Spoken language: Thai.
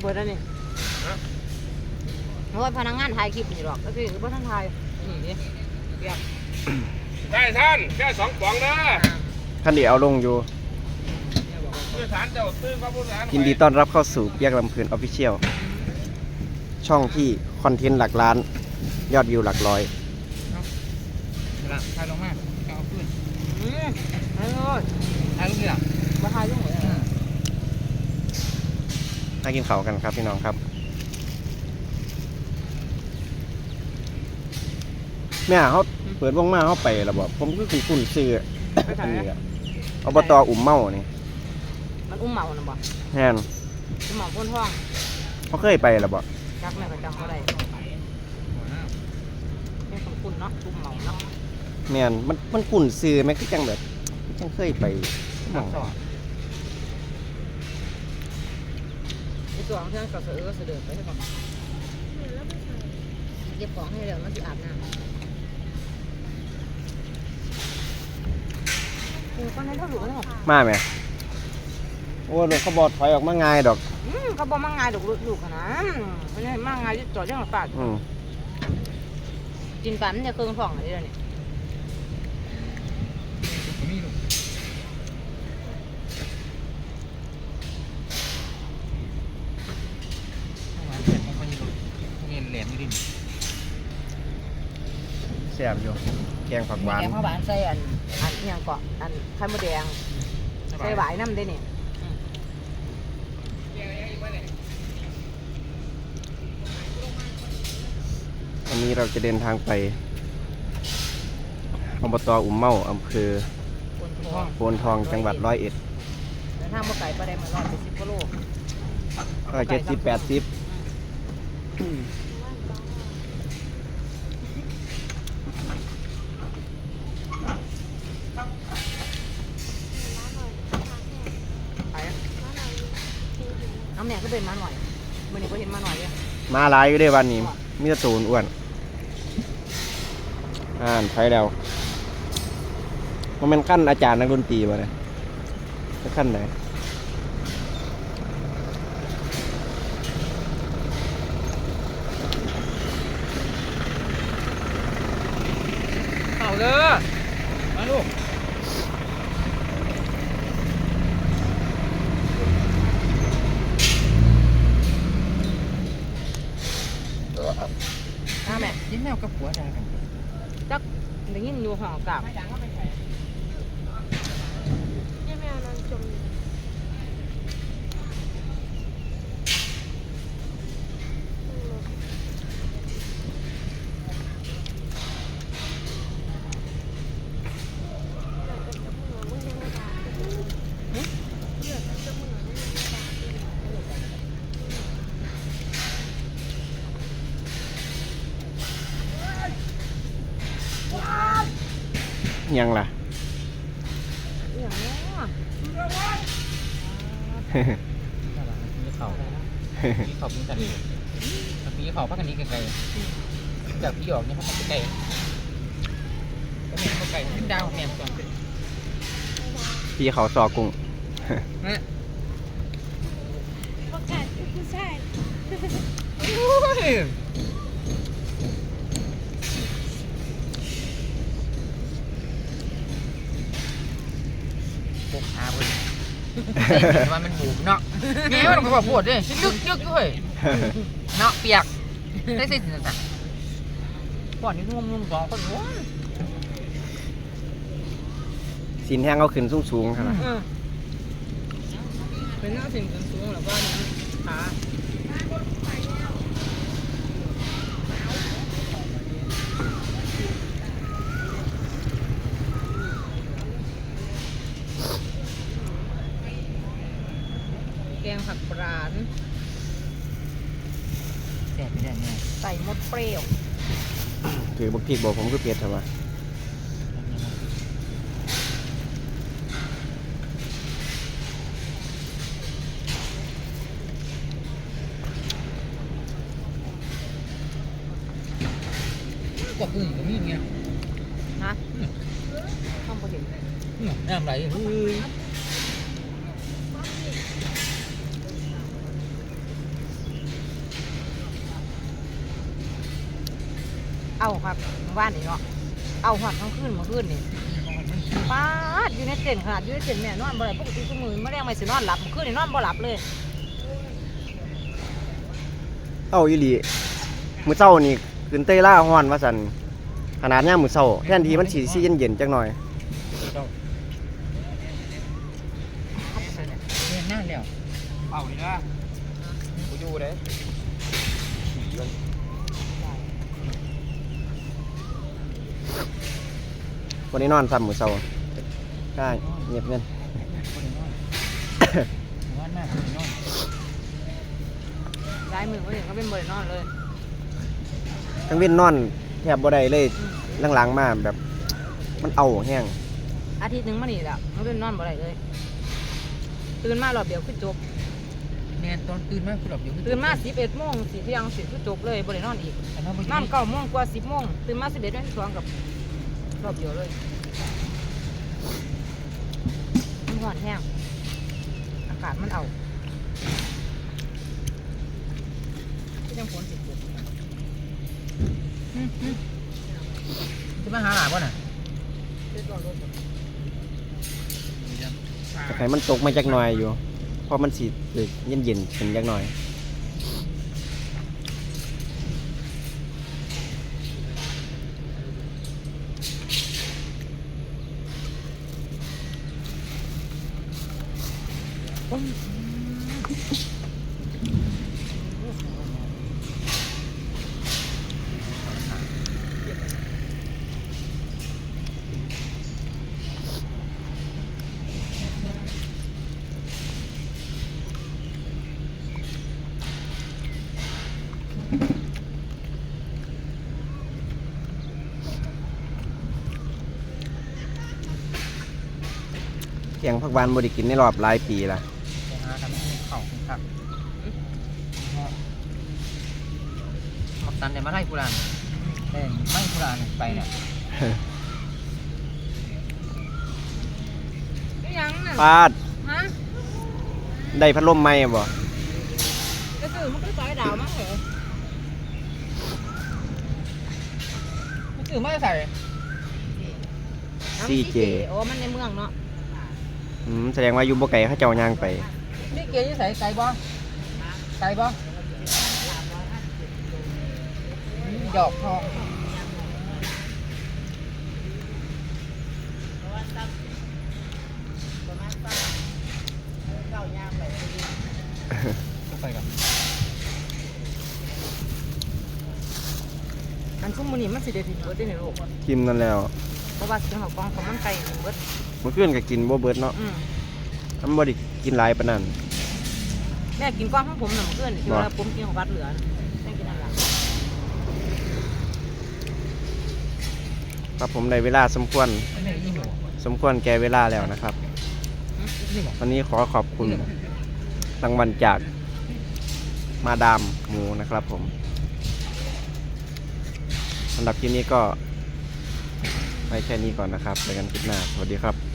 เบิดแล้วนี่โอ้ยพนักงานถ่ายคลิปนี่หรอกก็คือคือบ่ทันถ่ายนี่ดิเปียกได้ท่านแค่สองป๋องเด้อคันนี้เอาลงอยู่ ผู้โดยสารเจ้าตื้นพระผู้โดยสารยินดีต้อนรับเข้าสู่แยกลำเพลินออฟฟิเชียล ช่องที่คอนเทนต์หลักล้าน ยอดวิวหลักร้อยละถ่ายลงมาเอาขึ้นอืมเอาเลยถ่ายลงนี่ล่ะบ่ถ่ายลงเลยนะมากินเขาวกันครับพี่น้องครับ แม่เขาเปิดวงมาเขาไปแล้วบอกผมก็คือคุณซื้อไปไหนอันนี้อะ อะอบตอุ่มเมานี่มันอุ้มเมาน่ะบ่แฮนอุ้มเมาพ่นท้องเขาเคยไปแล้วบอกจักแม่ก็จำบ่ได้แม่สมคุณเนาะอุ้มเมาเนาะแม่นมันมันกุ่นซื้อแม่คือจังแบบจังเคยไปหม้อง ต่อไอ้ตัวของเพื่อนก็เสือเสด็จไปให้ก่อนเก็บของให้เร็วมันสิอาบน้ำกูก็ในเท่าหลวงเนาะมาไหมโอ้รถเขาบอถอยออกมาง่ายดอกอืมเขาบอกมางายดอกลูกๆอะนะไม่ใช่มางายที่จอดเรื่องปากอืมกินกันมันจะเครื่องท้องอะไรเดี๋ยวนี้มีลูกหวานเผ็ดของคนนี้ลูกเงินแหลมอยู่ดิ แซ่บอยู่ แกงผักหวานแกงข้าวหวานใส่อันอันอิหยังเกาะอันไข่มดแดงใส่หวายน้ำได้นี่วันนี้เราจะเดินทางไปอบตอุ่มเมาอำเภอคนท้องโพนทองจังหวัดร้อยเอ็ดเดินทางมาไก่ปลาแดงมาร้อยไปสิบกิโลร้อยเจ็ดสิบแปดสิบ เนี่ยก็เป็นมาหน่อยมันนี่ก็เห็นมาหน่อยเลยมาหลายอยู่เด้วันนี้มีแตะตูนอ้วนอ่านไฟแล้วมันเป็นขั้นอาจารย์นักดนตรีมาเลยขั้นไหน เอาเด้อมาลูก อ้า แนวกับผัวด่ากันจักได้ยินอยู่ห้องกับ ยังล่ะอย่างนี้เขามีเข่ามีกันมีเขาพักกันนี้ไกลๆจากพี่ออกเนี่ยพักกันไกลก็ม่ก็ไก่ขึ้นดาวแม่ก่อนพี่เขาซอกุ้งประกาศผู้ชาย ปกอาบุญ ว่ามันบูมเนาะนี่มันก็บอกปวดด้วยลึกลึกด้วยเนาะเปียกได้สิสินะก่อนนี้งงๆสองคนโอ้ยสินแห้งเอาขึ้นสูงสูงๆครับเออเป็นหน้าสิ่งสูงๆหรือว่านี่ขาแกงผักปราน แสบไม่ได้แน่ ใส่มดเปรี้ยวถือบักพริกบอกผมคือเปียดทำไมกว่ากุ้งก็มีเงี้ยนะต้องไปเห็นน้ำไหลเฮ้ย เอาครับว่านนี่เนาะเอาหอดทั้งคืนเมื่อคืนนี่ป้าดอยู่ในเต็นท์ขนาดอยู่ในเต็นท์แม่นอนบ่ได้ปกติทุกมื้อมื้อแรงไม่สินอนหลับเมื่อคืนนี่นอนบ่หลับเลยเอาอีหลีมื้อเช้านี่ขึ้นเต้ยล่าฮ้อนว่าซั่นขนาดยามมื้อเช้าแทนที่มันสิสิเย็นๆจักหน่อยเรียนหน้าแล้วเอานี่นะกูอยู่เด้ วันนี้นอนซ้ำมื้อเช้าใช่เงียบเงินคนนอนนอนมากคนนอนย้ายมือเขาเห็นเขาเป็นบ่ได้นอนเลยทั้งเว้นนอนแทบบ่ได้เลยหลังๆมาแบบ มันเอาแห้งอาทิตย์หนึงมานี่แหละเขาเป็นนอนบ่ได้เลยตื่นมารอบเดียวคือจบแม่ตอนตื่นมากคือหลับอยู่ตื่นมา11โมงสิเที่ยงสิคือจบเลยบ่ได้นอนอีกนอนนอนเก้าโมงกว่า10โมงตื่นมา11โมงสองกับ รอบเดียวเลยมันร้อนแห้ง อากาศมันเอาที่ยังฝนสิตกจะมาหาหลานป่ะน่ะเรียบร้อยรถหมดแต่ให้มันตกมาจักหน่อยอยู่ เพราะมันสิเย็นๆขึ้นจักหน่อย เกียงผักหวานบ่ได้กินในรอบหลายปีละ ไปหาทำให้เข่าครับมัก ตันแต่มาไล่กุหลานแต่ไม่กุหลานไปเนี่ยนี่ยังน่ะปาด ฮะได้พัดลมใหม่บ่ก็คือมันก็ซอยดาวมั้งเหรอมันตื่นไม่ใส่ซีเจโอ้มันในเมืองเนาะอืมแสดงว่าอยู่บ่ไกลเขาเจ้าย่างไปนี่เกยี่ใส่ไก่บ่ไก่บ่ ดอกทองไปกับอันชุ่มมันนี่มันสิเด็ดถึงเบิดได้ในโลกทิมนั่นแล้ว เพราะว่าเสียงของกองของมันไก่ถึงเบิดเมื่อคืนก็กินบ่เบิดเนาะอืมมันบ่ได้กินหลายปานนั้นแม่กินกล้องของผมหน่ะเมื่อคืนนี่ที่บ่ว่าผมกินของวัดเหลือน่ะแม่กินนั่นแหละ ครับผมในเวลาสมควรสมควรแก่เวลาแล้วนะครับ วันนี้ขอขอบคุณรางวัลจากมาดามหมูนะครับผมสำหรับคลิปนี้ก็ไปแค่นี้ก่อนนะครับไปกันคลิปหน้า สวัสดีครับ